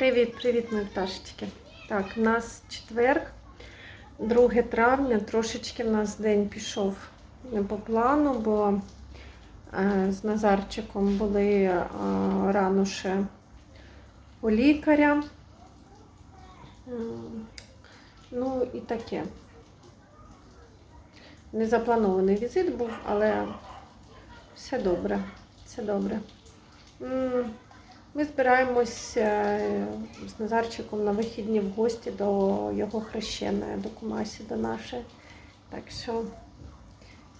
Привіт, привіт, мої пташечки. Так, у нас четверг, 2 травня. Трошечки в нас день пішов не по плану, бо е, з Назарчиком були е, рано ще у лікаря. Ну і таке. Незапланований візит був, але все добре. Все добре. Ми збираємось е, з Назарчиком на вихідні в гості до його хрещеної, до Кумасі, до нашої. Так що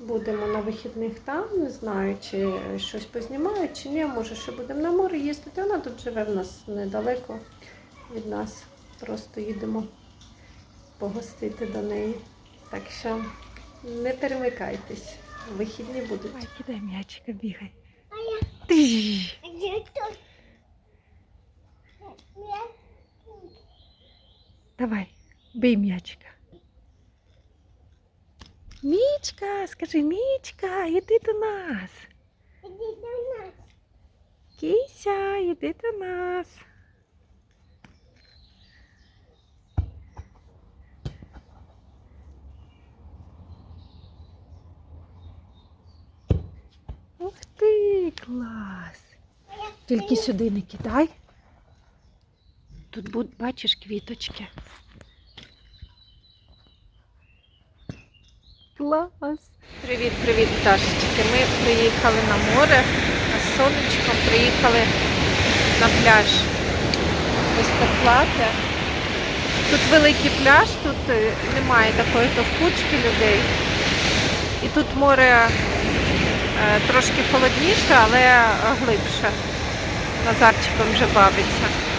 будемо на вихідних там. Не знаю, чи щось познімають, чи ні. Може, ще будемо на море їздити. Вона тут живе в нас недалеко від нас. Просто їдемо погостити до неї. Так що не перемикайтесь. Вихідні будуть. Ай, кидай м'ячика, бігай. А я, Ти. а я тут. Я Давай, бий м'ячика. Мічка, скажи, Мічка, іди до нас. иди до нас. Кися, іди до нас. Ух ти, клас. Тільки сюди не кидай. Тут бачиш квіточки. Клас. Привіт, привіт, пташечки. Ми приїхали на море, а сонечком приїхали на пляж. Вистаплати. Тут великий пляж, тут е, немає такої товкучки людей. І тут море е, трошки холодніше, але е, глибше. Назарчиком вже бавиться.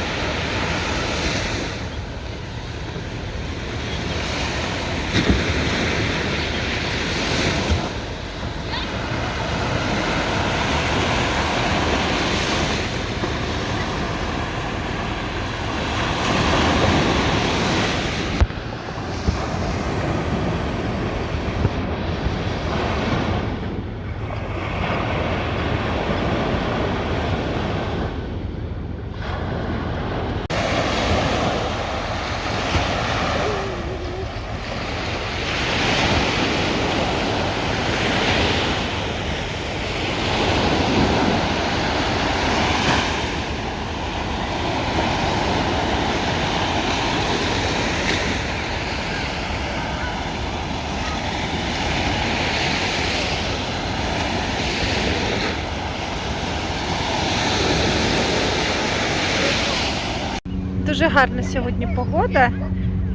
Дуже гарна сьогодні погода.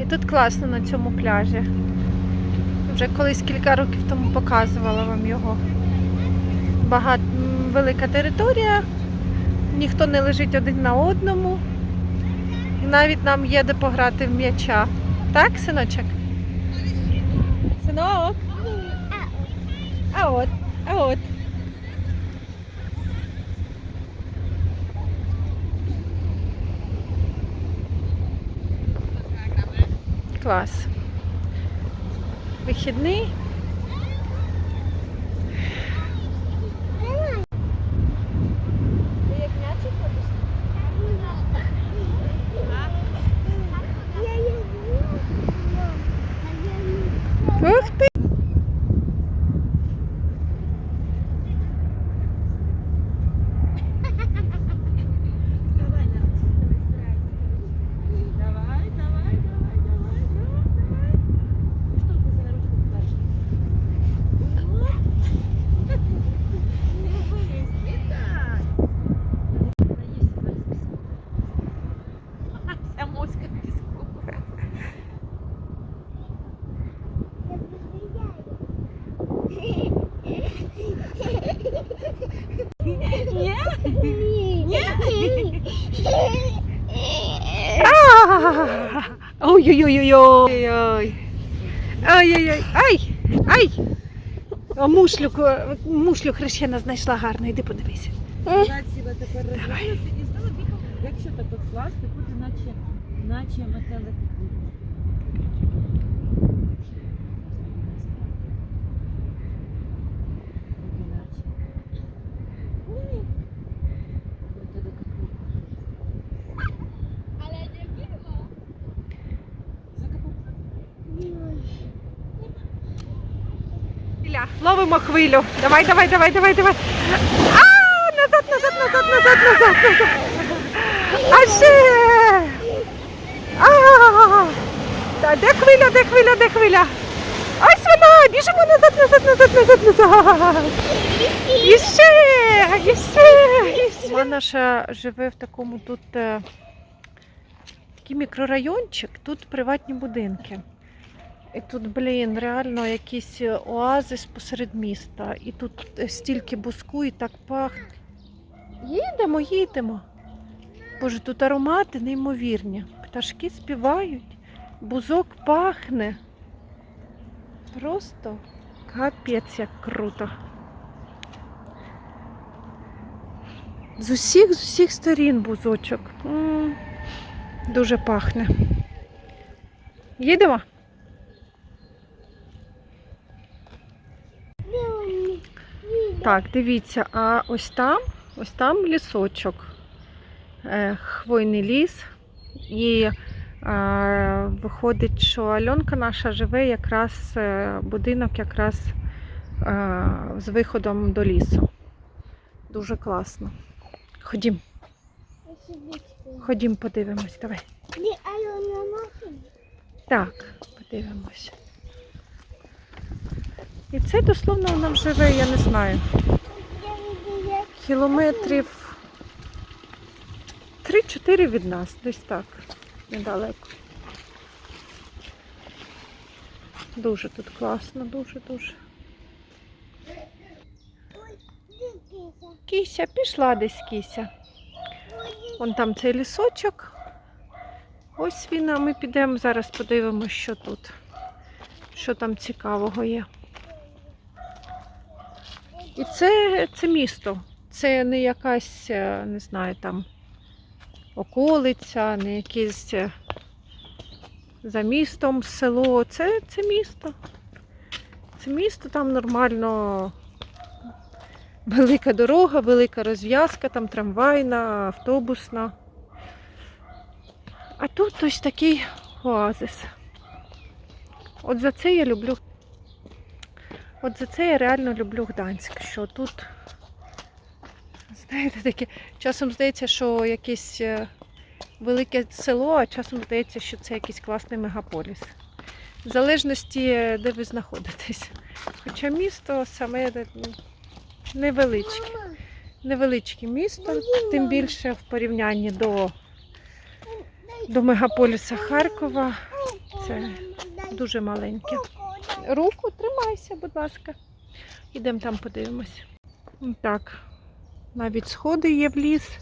І тут класно на цьому пляжі. Вже колись кілька років тому показувала вам його. Багат... м, велика територія, ніхто не лежить один на одному. І навіть нам є де пограти в м'яча. Так, синочок? Синок? А от, а от. Клас. Вихідний. Ти як м'ячик ходиш? Я не знаю. А я не Ух ти! Давай, давай, давай, давай, давай. Штовхайся на ручку вперед. Не вилізь, вітай. Наївся зараз піску. Вся моська в піску. Ні? А! Ой-ой-ой-ой-ой. Ай-яй-яй. Ай! Ай! О, мушлю, мушлю хрещена знайшла гарно, іди подивися. Тепер розвалилося і стало бігом. Якщо так от класти, буде наче, наче метелик. Ой, Ловимо хвилю. Давай, давай, давай, давай, давай. А, назад, назад, назад, назад, назад, назад. А ще. А, та де хвиля, де хвиля, де хвиля? Ось вона! Біжимо назад, назад, назад, назад, назад. І ще, і ще, і ще. Мама наша живе в такому тут е, такий мікрорайончик, тут приватні будинки. І тут, блін, реально якийсь оазис посеред міста. І тут е, стільки буску і так пахне. Їдемо, їдемо. Боже, тут аромати неймовірні. Пташки співають, бузок пахне. Просто капець як круто. З усіх, з усіх сторін бузочок. М, Дуже пахне. Їдемо? Так, дивіться, а ось там, ось там лісочок, е, хвойний ліс. І е, виходить, що Альонка наша живе якраз е, будинок якраз е, з виходом до лісу. Дуже класно. Ходім, ходім, подивимось, давай. Так, подивимось. І це дословно вона живе, я не знаю. Кілометрів 3-4 від нас, десь так, недалеко. Дуже тут класно, дуже-дуже. Кіся, пішла десь кіся. Вон там цей лісочок. Ось він, а ми підемо зараз подивимося, що тут. Що там цікавого є. І це, це місто. Це не якась, е, не знаю, там околиця, не якесь е, за містом село. Це, це місто. Це місто, там нормально велика дорога, велика розв'язка, там трамвайна, автобусна. А тут ось такий оазис. От за це я люблю. От за це я реально люблю Гданськ, що тут, знаєте, таке, часом здається, що якесь е, велике село, а часом здається, що це якийсь класний мегаполіс. В залежності, е, де ви знаходитесь. Хоча місто саме е, невеличке. Невеличке місто, тим більше в порівнянні до, до мегаполіса Харкова. Це Дуже маленьке. Руку, тримайся, будь ласка. Ідемо там подивимось. Так, навіть сходи є в ліс.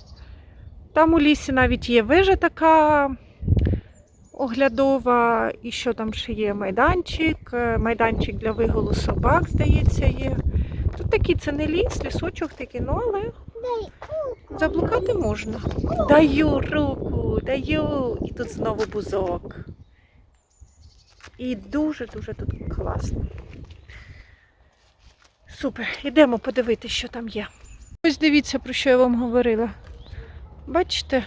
Там у лісі навіть є вежа така оглядова. І що там ще є? Майданчик. Майданчик для вигулу собак, здається, є. Тут такий це не ліс, лісочок такий, ну але заблукати можна. Даю руку, даю. І тут знову бузок. І дуже-дуже тут класно. Супер, ідемо подивитися, що там є. Ось дивіться, про що я вам говорила. Бачите,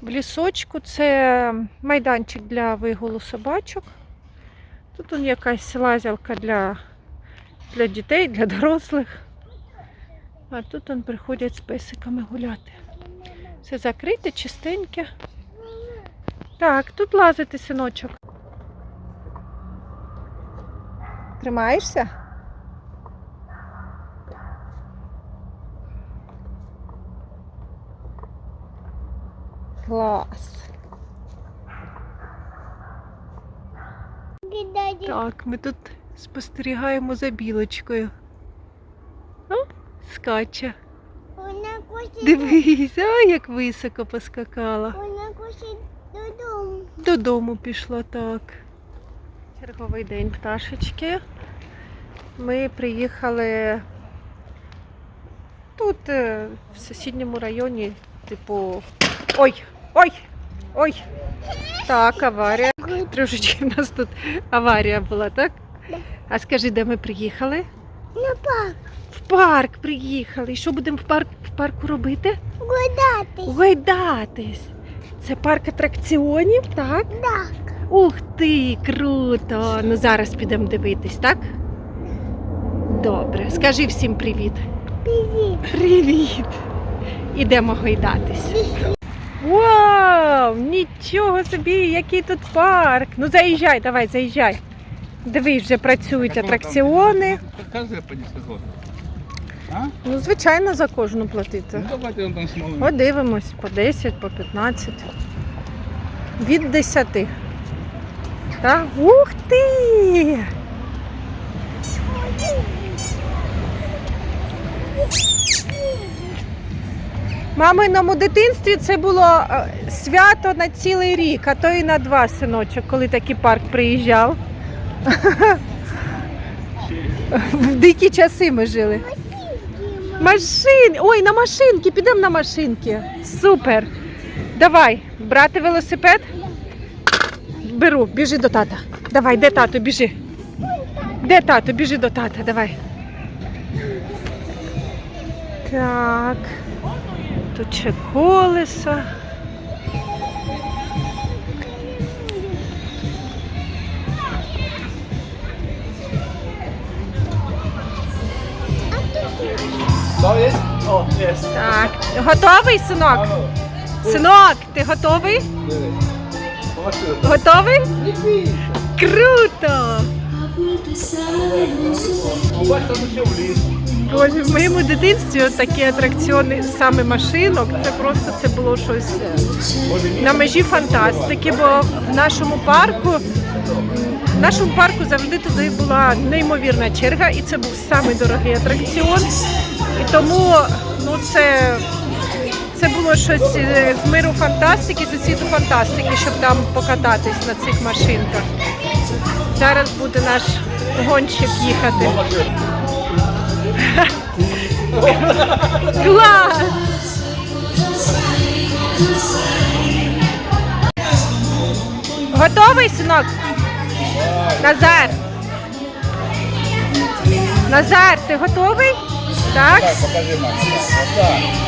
в лісочку це майданчик для вигулу собачок. Тут он якась лазялка для, для дітей, для дорослих. А тут он приходять з песиками гуляти. Все закрите, чистеньке. Так, тут лазити, синочок. Тримаєшся? Клас. Так, ми тут спостерігаємо за білочкою. О, скаче. Вона хоче. Дивись, ой, як високо поскакала. Вона хоче додому. Додому пішла так. Черговий день пташечки. Ми приїхали тут, е, в сусідньому районі, типу. Ой! Ой! Ой! Так, аварія. Трошечки в нас тут аварія була, так? А скажи, де ми приїхали? На парк. В парк приїхали. І що будемо в, парк, в парку робити? Гуляти. Гойдатись. Це парк атракціонів, так? Так. Ух ти, круто! Ну зараз підемо дивитись, так? Добре, скажи всім привіт. Привіт. Привіт! Ідемо гойдатись. Вау! Нічого собі, який тут парк! Ну заїжджай, давай, заїжджай. Дивись, вже працюють атракціони. Каждый по 10 год. А? Ну, звичайно, за кожну платити. Ну давайте там смотрим. Подивимось, по 10, по 15. Від 10. Так? Ух ти! Маминому дитинстві це було е, свято на цілий рік, а то і на два синочок, коли такий парк приїжджав. В дикі часи ми жили. Машин! Ой, на машинки, підемо на машинки. Супер. Давай, брати велосипед. Беру, біжи до тата. Давай, де тато, біжи. Де тато, біжи до тата, давай. Так. Тут ще колесо. Так. Готовий, синок? Синок, ти готовий? Готовий? Круто! Там ще в ліс. Боже, в моєму дитинстві такі атракціони саме машинок, це просто це було щось е, на межі фантастики, бо в нашому парку в нашому парку завжди туди була неймовірна черга, і це був самий дорогий атракціон. І тому ну це, це було щось е, з миру фантастики, з світу фантастики, щоб там покататись на цих машинках. Зараз буде наш гонщик їхати. Клас! Готовий, синок? Назар. Назар, ти готовий? Так? Покажи, мама. Так.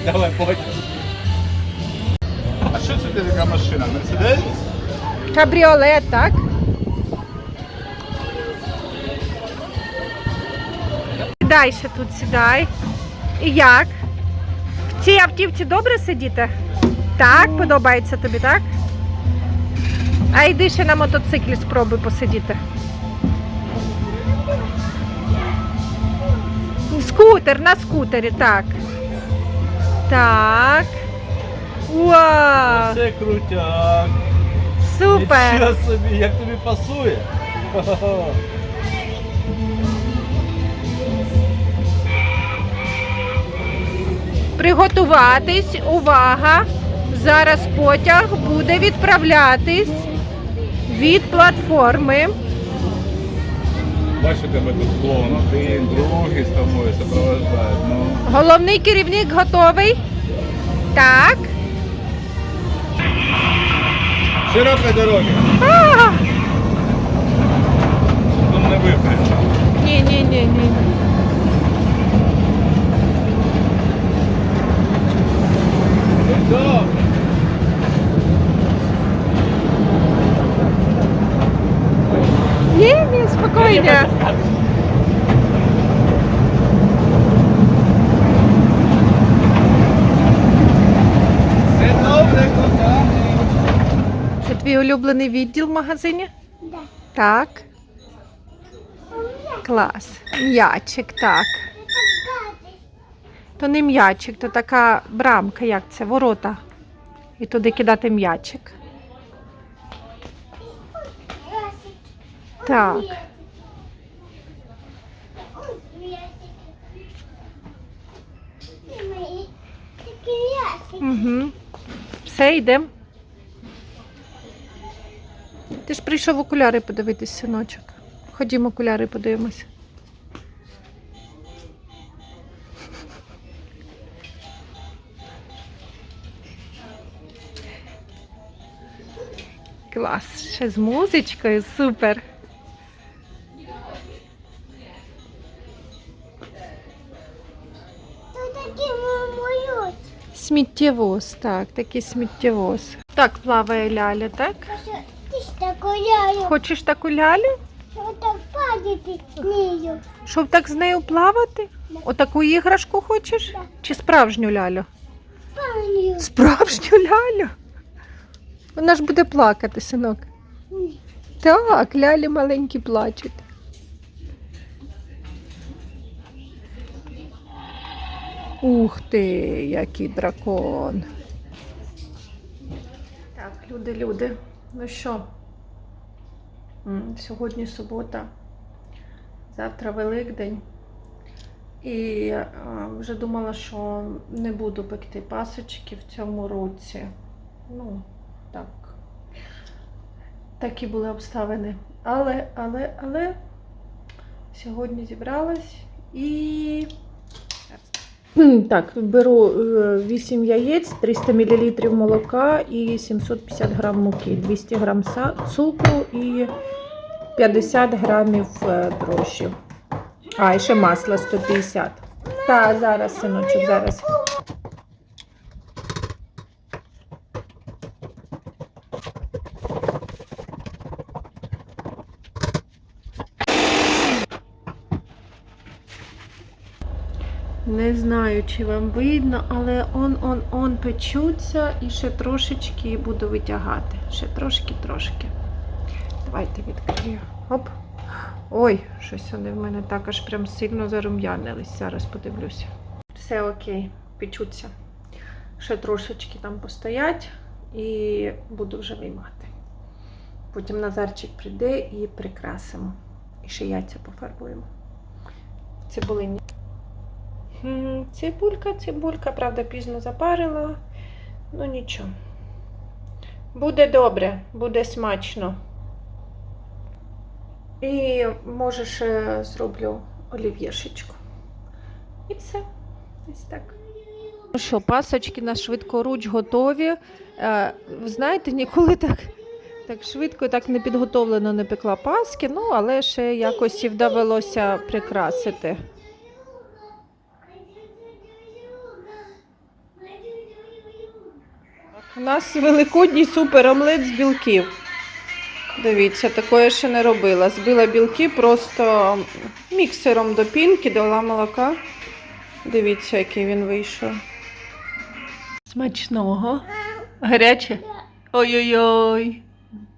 Давай, потім. А що це така машина? Мерседес? Кабріолет, так? Сідай ще тут, сідай. І як? В цій автівці добре сидіти? Так, подобається тобі, так? А йди ще на мотоциклі спробуй посидіти. Скутер, на скутері, так. Так. Вау! Це крутяк. Супер! Нічого собі, як тобі пасує. Приготуватись, увага! Зараз потяг буде відправлятись від платформи. Бачу тебе тут клоун, один, другий з тобою сопровождають. Ну, Головний керівник готовий? Так. широка дорога. А, Тут не випрямся. ні, ні, ні, ні. Женя! Все добре, коханий. Це твій улюблений відділ в магазині? Да. Так. Клас. М'ячик, так. То не м'ячик, то така брамка, як це, ворота. І туди кидати м'ячик. Так. Угу. Все, йдемо. Ти ж прийшов окуляри подивитись, синочок. Ходімо окуляри подивимось. Клас, ще з музичкою, супер. Сміттєвоз, так, такий сміттєвоз. Так плаває ляля, так? Ти ж так гуляю? Хочеш таку лялю? Що так падати нею? Щоб так з нею плавати? Отаку іграшку хочеш? Так. Чи справжню лялю? Паню. Справжню лялю? Вона ж буде плакати, синок. Ні. Так, лялі маленькі плачуть. Ух ти, який дракон. Так, люди, люди. Ну що? Сьогодні субота, завтра Великдень. І е, вже думала, що не буду пекти пасочки в цьому році. Ну, так. Такі були обставини. Але, але, але сьогодні зібралась і. Так, беру 8 яєць, 300 мл молока і 750 г муки, 200 г цукру і 50 грамів е, дрожжів. А, ще масло 150. Та, зараз, синочок, зараз. Не знаю, чи вам видно, але он-он-он печуться і ще трошечки буду витягати. Ще трошки-трошки. Давайте відкрию. Оп. Ой, щось вони в мене так аж прям сильно зарум'янились. Зараз подивлюся. Все окей, печуться. Ще трошечки там постоять і буду вже виймати. Потім Назарчик прийде і прикрасимо. І ще яйця пофарбуємо. Цибулині. Цибулька, цибулька, правда, пізно запарила. Ну нічого. Буде добре, буде смачно. І може ще зроблю олів'єшечку. І все. Ось так. Ну що, пасочки на швидкоруч готові. Е, знаєте, ніколи так, так швидко, так не підготовлено не пекла паски, ну, але ще якось і вдавалося прикрасити. У нас великодній супер омлет з білків. Дивіться, такого я ще не робила. Збила білки просто міксером до пінки, дала молока. Дивіться, який він вийшов. Смачного. Гаряче? Ой-ой-ой.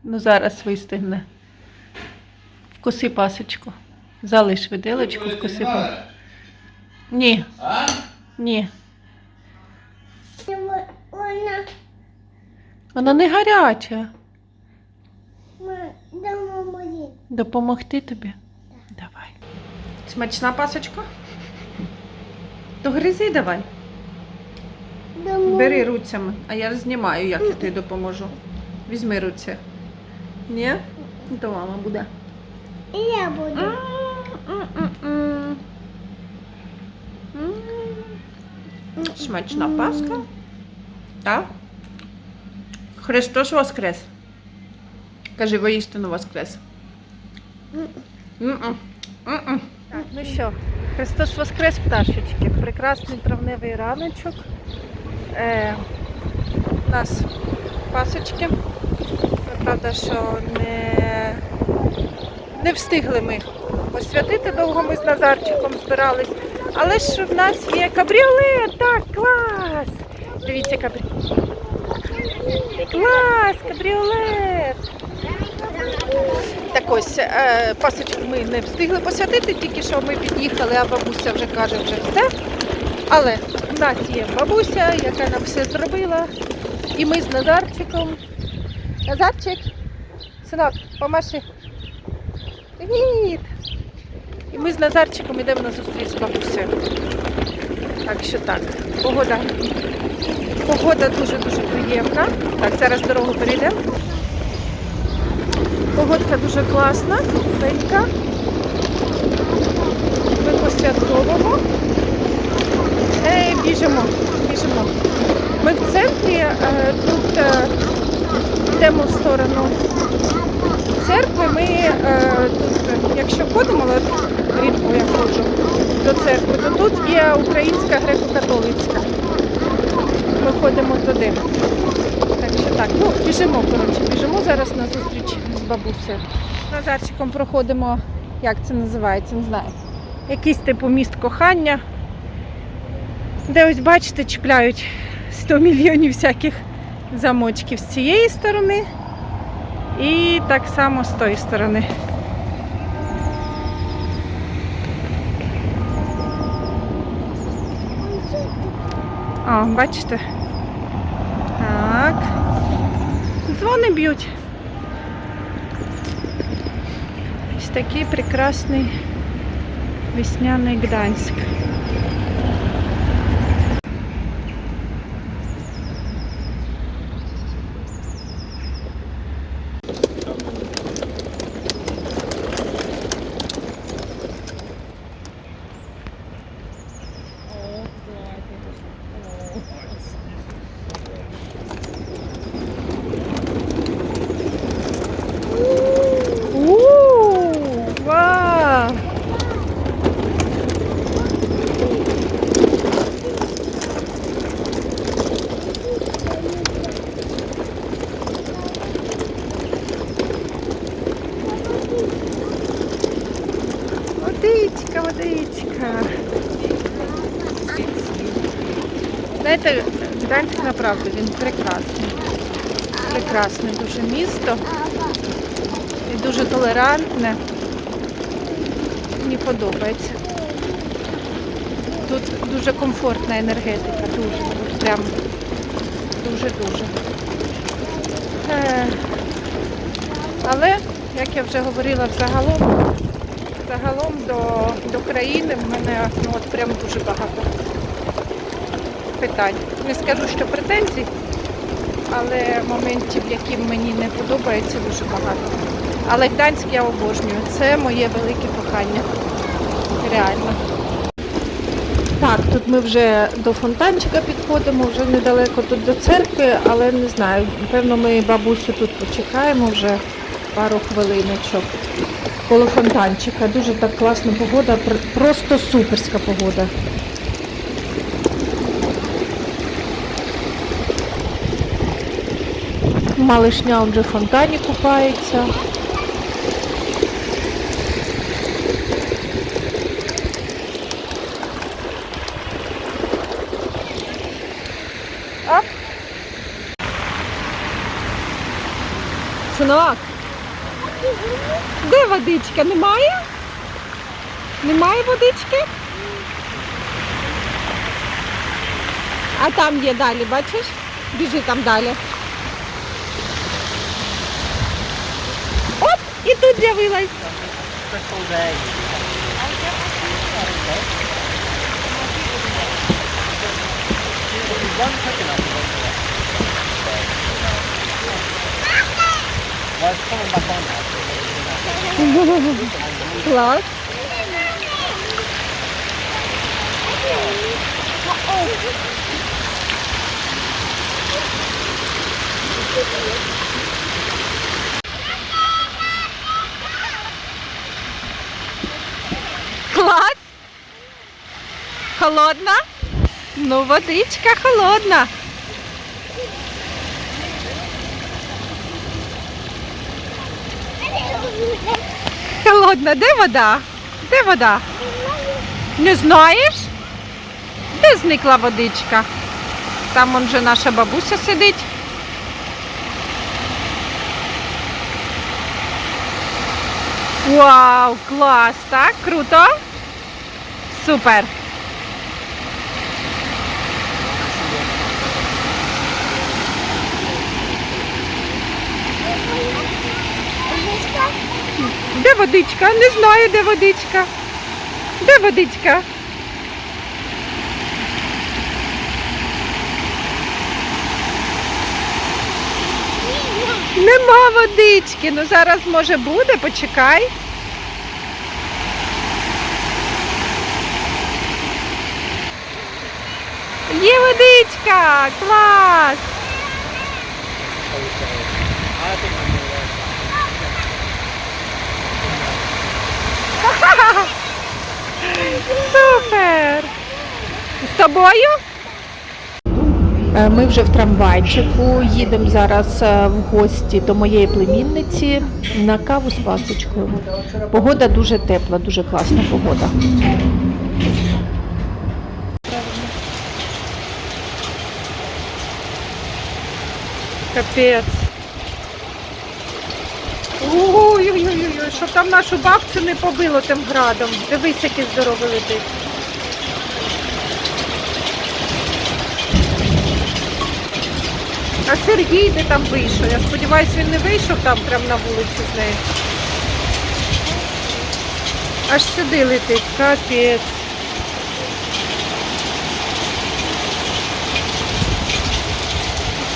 Ну зараз вистигне. Вкуси пасочку. Залиш виделочку, вкуси пасочку. Ні. Ні. Вона не гаряча. Допомогти тобі? Давай. Смачна пасочка? То гризи давай. Бери руцями, а я знімаю, як я тобі допоможу. Візьми руці. Ні? То мама буде. І я буду. Смачна паска. Так? Христос Воскрес. Кажи, воістину Воскрес. Так, ну що, Христос Воскрес, пташечки. Прекрасний травневий раночок. Е, у нас пасочки. Правда, що не, не встигли ми посвятити довго ми з Назарчиком збирались. Але ж в нас є кабріолет, так, клас! Дивіться, кабріолет. Клас, кабріолет! Так ось, е, пасочок ми не встигли посвятити, тільки що ми під'їхали, а бабуся вже каже, вже все. Але в нас є бабуся, яка нам все зробила. І ми з Назарчиком. Назарчик, синок, помаши. Привіт! І ми з Назарчиком йдемо на зустріч з бабусею. Так що так, погода. Погода дуже-дуже приємна. Так, зараз дорогу перейдемо. Погодка дуже класна, тепленька. Ми посвятковому. Ей, біжимо, біжимо. Ми в центрі, е, тут е, йдемо в сторону церкви. Ми е, тут, якщо ходимо, але рідко я ходжу до церкви, то тут є українська греко-католицька. Ми ходимо туди. Так що так, ну біжимо, коротше, біжимо зараз на зустріч з бабусею. Назарчиком проходимо, як це називається, не знаю. Якийсь типу міст кохання. Де ось бачите, чіпляють 100 мільйонів всяких замочків з цієї сторони. І так само з тої сторони. О, бачите? Так. Дзвони б'ють. Ось такий прекрасний весняний Гданськ. Направду він прекрасний. Прекрасне дуже місто і дуже толерантне. Мені подобається. Тут дуже комфортна енергетика, дуже, прям дуже-дуже. Е, Але, як я вже говорила, взагалом, загалом до, до країни в мене ну, от прям дуже багато питань. Не скажу, що претензій, але моментів, які мені не подобаються, дуже багато. Але Гданськ я обожнюю. Це моє велике кохання. Реально. Так, тут ми вже до фонтанчика підходимо, вже недалеко тут до церкви, але не знаю. Напевно, ми бабусю тут почекаємо вже пару хвилиночок. Коло фонтанчика. Дуже так класна погода, просто суперська погода. Малишня вже в фонтані купається. Синок, де водичка? Немає? Немає водички? А там є далі, бачиш? Біжи там далі. Оп! І тут з'явилась. Клас. Клас. Холодна? Ну, водичка холодна. Холодна, де вода? Де вода? Не знаєш? Де зникла водичка? Там он же наша бабуся сидить. Вау, клас, так? Круто? Супер. Де водичка? Не знаю, де водичка. Де водичка? Нема водички. Ну зараз може буде, почекай. Є водичка! Клас! Супер! З тобою? Е, Ми вже в трамвайчику. Їдемо зараз е, в гості до моєї племінниці на каву з пасочкою. Погода дуже тепла, дуже класна погода. Капець. Ой-ой-ой, щоб там нашу бабцю не побило тим градом. Дивись, який здоровий летить. А Сергій де там вийшов? Я сподіваюся, він не вийшов там прямо на вулицю з нею. Аж сюди летить, капець.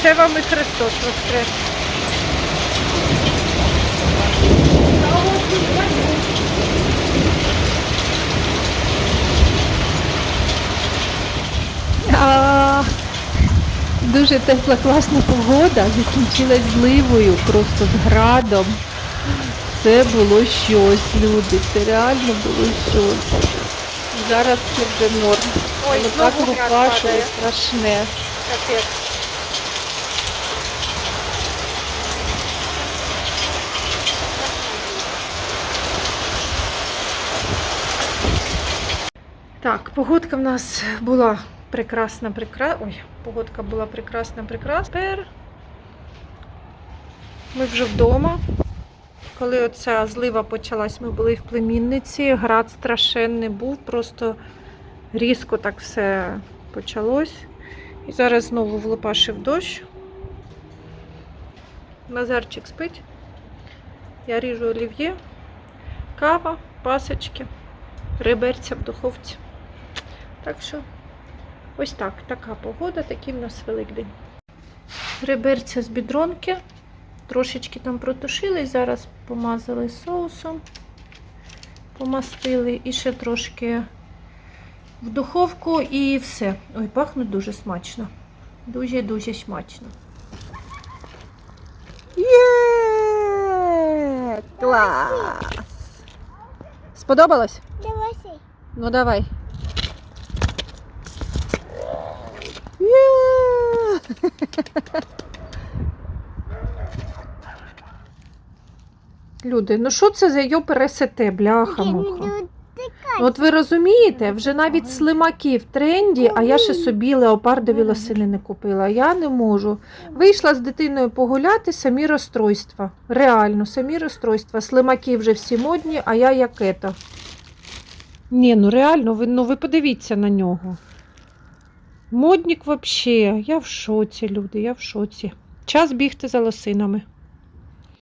Це вам і Христос воскрес. А, Дуже тепла, класна погода, закінчилась зливою, просто з градом. Це було щось, люди. Це реально було щось. Зараз це вже норм. Ой, Воно знову так лупашило, падає. страшне. Капець. Так, погодка в нас була прекрасна, прекрасна. Ой, погодка була прекрасна, прекрасна. Тепер ми вже вдома. Коли оця злива почалась, ми були в племінниці. Град страшенний був, просто різко так все почалось. І зараз знову влупашив дощ. Назарчик спить. Я ріжу олів'є, кава, пасочки, риберця в духовці. Так що ось так, така погода, такий в нас великдень. Реберця з бідронки. Трошечки там протушили, зараз помазали соусом, помастили і ще трошки в духовку і все. Ой, пахнуть дуже смачно. Дуже-дуже смачно. Є! Клас! Сподобалось? Давай. Ну давай. Є! Люди, ну що це за йо пересете, бляха муха? От ви розумієте, вже навіть слимаки в тренді, а я ще собі леопардові лосини не купила. Я не можу. Вийшла з дитиною погуляти, самі розстройства. Реально, самі розстройства. Слимаки вже всі модні, а я як ето. Ні, ну реально, ви, ну ви подивіться на нього. Моднік взагалі. Я в шоці, люди, я в шоці. Час бігти за лосинами.